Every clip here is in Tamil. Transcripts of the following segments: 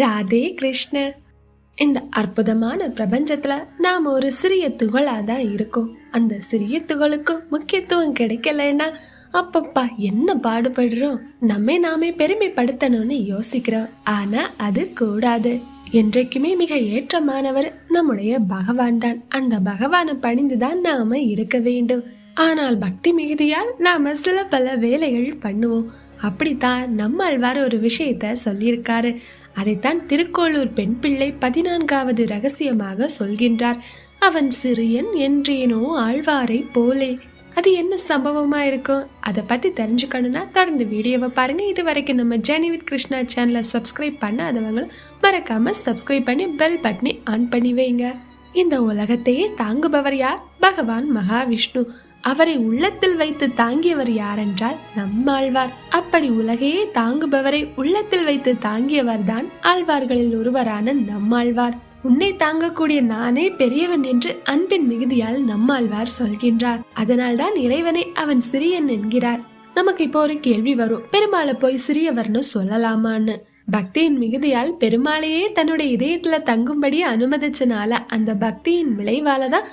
ராதே கிருஷ்ண. இந்த அற்புதமான பிரபஞ்சத்துல நாம் ஒரு சிறிய துகளா தான் இருக்கோம். அந்த சிறிய துகளுக்கு முக்கியத்துவம் கிடைக்கலன்னா அப்பப்பா என்ன பாடுபடுறோம்? நம்மை நாமே பெருமைப்படுத்தணும்னு யோசிக்கிறோம். ஆனா அது கூடாது. என்றைக்குமே மிக ஏற்றமானவர் நம்முடைய பகவான் தான் அந்த பகவானை பணிந்துதான் நாம இருக்க வேண்டும். ஆனால் பக்தி மிகுதியால் நாம சில பல வேலைகள் பண்ணுவோம். அப்படித்தான் நம்மாழ்வார் ஒரு விஷயத்த சொல்லியிருக்காரு. அதைத்தான் திருக்கோளூர் பெண் பிள்ளை பதினான்காவது ரகசியமாக சொல்கின்றார். அவன் சிறியன் என்றேனோ ஆழ்வாரை போலே. அது என்ன சம்பவமா இருக்கும்? அதை பத்தி தெரிஞ்சுக்கணும்னா தொடர்ந்து வீடியோவை பாருங்க. இது வரைக்கும் நம்ம ஜெனி வித் கிருஷ்ணா சேனலை சப்ஸ்கிரைப் பண்ணாதவங்களும் மறக்காம சப்ஸ்கிரைப் பண்ணி பெல் பட்டனை ஆன் பண்ணி வைங்க. இந்த உலகத்தையே தாங்குபவர் யார்? பகவான் மகாவிஷ்ணு. அவரை உள்ளத்தில் வைத்து தாங்கியவர் யாரென்றால் நம்மாழ்வார். அப்படி உலகையே தாங்குபவரை உள்ளத்தில் வைத்து தாங்கியவர் தான் ஆழ்வார்களில் ஒருவரான நம்மாழ்வார். உன்னை தாங்கக்கூடிய நானே பெரியவன் என்று அன்பின் மிகுதியால் நம்மாழ்வார் சொல்கின்றார். அதனால்தான் இறைவனை அவன் சிறியன் என்கிறார். நமக்கு இப்போ ஒரு கேள்வி வரும். பெருமாளை போய் சிறியவர்னு சொல்லலாமான்னு? பக்தியின் மிகுதியால் பெருமாளையே தன்னுடைய இதயத்துல தங்கும்படி அனுமதிச்சனால அந்த பக்தியின் விளைவால தான்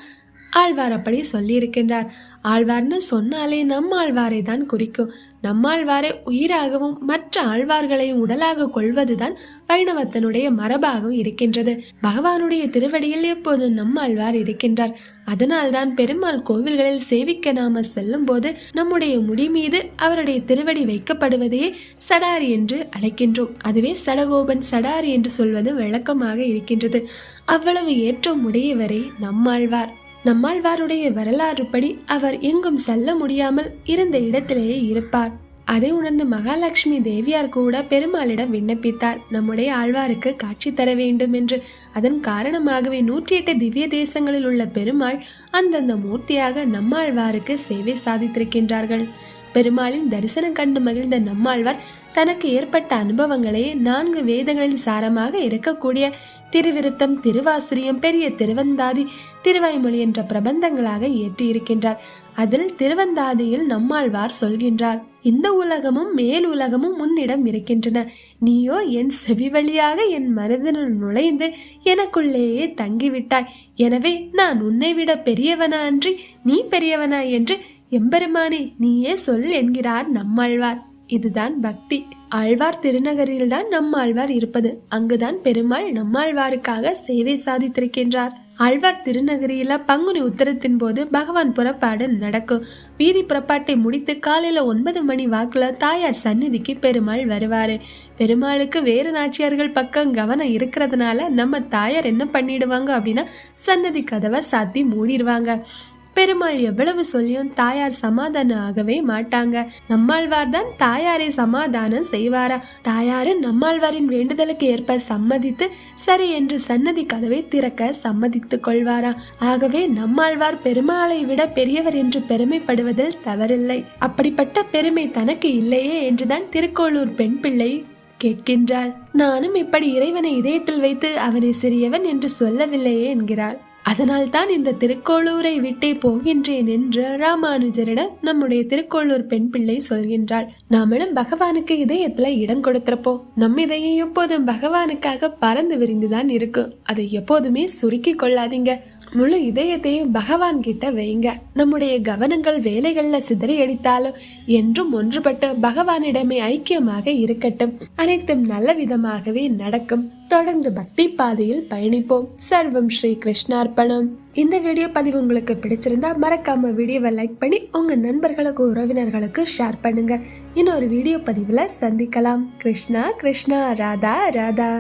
ஆழ்வார் அப்படி சொல்லியிருக்கின்றார். ஆழ்வார்னு சொன்னாலே நம் ஆழ்வாரை தான் குறிக்கும். நம்மாழ்வாரை உயிராகவும் மற்ற ஆழ்வார்களையும் உடலாக கொள்வதுதான் வைணவத்தனுடைய மரபாகவும் இருக்கின்றது. பகவானுடைய திருவடியில் எப்போது நம்மாழ்வார் இருக்கின்றார்? அதனால்தான் பெருமாள் கோவில்களில் சேவிக்க நாம செல்லும் போது நம்முடைய முடி மீது அவருடைய திருவடி வைக்கப்படுவதையே சடாரி என்று அழைக்கின்றோம். அதுவே சடகோபன் சடாரி என்று சொல்வது விளக்கமாக இருக்கின்றது. அவ்வளவு ஏற்றம் உடையவரே நம்மாழ்வார் நம்மாழ்வாருடைய வரலாறுப்படி அவர் எங்கும் செல்ல முடியாமல் இருந்த இடத்திலேயே இருப்பார். அதை உணர்ந்து மகாலட்சுமி தேவியார் கூட பெருமாளிடம் விண்ணப்பித்தார். நம்முடைய ஆழ்வாருக்கு காட்சி தர வேண்டும் என்று. அதன் காரணமாகவே நூற்றி எட்டு திவ்ய தேசங்களில் உள்ள பெருமாள் அந்தந்த மூர்த்தியாக நம்மாழ்வாருக்கு சேவை சாதித்திருக்கின்றார்கள். பெருமாளின் தரிசனம் கண்டு மகிழ்ந்த நம்மாழ்வார் தனக்கு ஏற்பட்ட அனுபவங்களே நான்கு வேதங்களின் சாரமாக இருக்கக்கூடிய திருவிருத்தம் திருவாசிரியம் பெரிய திருவந்தாதி திருவாய்மொழி என்ற பிரபந்தங்களாக இயற்றியிருக்கின்றார் அதில் திருவந்தாதியில் நம்மாழ்வார் சொல்கின்றார் இந்த உலகமும் மேல் உலகமும் உன்னிடம் இருக்கின்றன. நீயோ என் செவி வழியாக என் மனதினுள் நுழைந்து எனக்குள்ளேயே தங்கிவிட்டாய். எனவே நான் உன்னை விட பெரியவனா அன்றி நீ பெரியவனா என்று எம்பெருமானே நீயே சொல் என்கிறார் நம்மாழ்வார். இதுதான் பக்தி. ஆழ்வார் திருநகரில்தான் நம்மாழ்வார் இருப்பது. அங்குதான் பெருமாள் நம்மாழ்வாருக்காக சேவை சாதித்திருக்கின்றார். ஆழ்வார் திருநகரியில பங்குனி உத்தரத்தின் போது பகவான் புறப்பாடு நடக்கும். வீதி புறப்பாட்டை முடித்து காலையில ஒன்பது மணி வாக்குல தாயார் சந்நிதிக்கு பெருமாள் வருவாரு. பெருமாளுக்கு வேறு நாச்சியார்கள் பக்கம் கவனம் இருக்கிறதுனால நம்ம தாயார் என்ன பண்ணிடுவாங்க அப்படின்னா சன்னதி கதவை சாத்தி மூடிடுவாங்க. பெருமாள் எவ்வளவு சொல்லியும் தாயார் சமாதானம் ஆகவே மாட்டாங்க. நம்மாழ்வார் தான் தாயாரை சமாதானம் செய்வாரா? தாயாரு நம்மாழ்வாரின் வேண்டுதலுக்கு ஏற்ப சம்மதித்து சரி என்று சன்னதி கதவை திறக்க சம்மதித்துக் கொள்வாரா? ஆகவே நம்மாழ்வார் பெருமாளை விட பெரியவர் என்று பெருமைப்படுவதில் தவறில்லை. அப்படிப்பட்ட பெருமை தனக்கு இல்லையே என்றுதான் திருக்கோளூர் பெண் பிள்ளை கேட்கின்றாள். நானும் இப்படி இறைவனை இதயத்தில் வைத்து அவனை சிறியவன் என்று சொல்லவில்லையே என்கிறாள். அதனால் தான் இந்த திருக்கோளூரை விட்டே போகின்றேன் என்று ராமானுஜரிடம் நம்முடைய திருக்கோளூர் பெண் பிள்ளை சொல்கின்றாள். நாமளும் பகவானுக்கு இதயத்துல இடம் கொடுத்திருப்போம். நம் இதயம் எப்போதும் பகவானுக்காக பறந்து விரிந்துதான் இருக்கும் அதை எப்போதுமே சுருக்கி கொள்ளாதீங்க. முழு இதயத்தையும் பகவான் கிட்ட வைங்க. நம்முடைய கவனங்கள் வேலைகள்ல சிதறி அடித்தாலும் என்றும் ஒன்றுபட்டு பகவானிடமே ஐக்கியமாக இருக்கட்டும். அனைத்தும் நல்ல விதமாகவே நடக்கும். தொடர்ந்து பக்தி பாதையில் பயணிப்போம். சர்வம் ஸ்ரீ கிருஷ்ணார்ப்பணம் இந்த வீடியோ பதிவு உங்களுக்கு பிடிச்சிருந்தா மறக்காம வீடியோவை லைக் பண்ணி உங்க நண்பர்களுக்கு உறவினர்களுக்கு ஷேர் பண்ணுங்க. இன்னொரு வீடியோ பதிவுல சந்திக்கலாம். கிருஷ்ணா கிருஷ்ணா ராதா ராதா.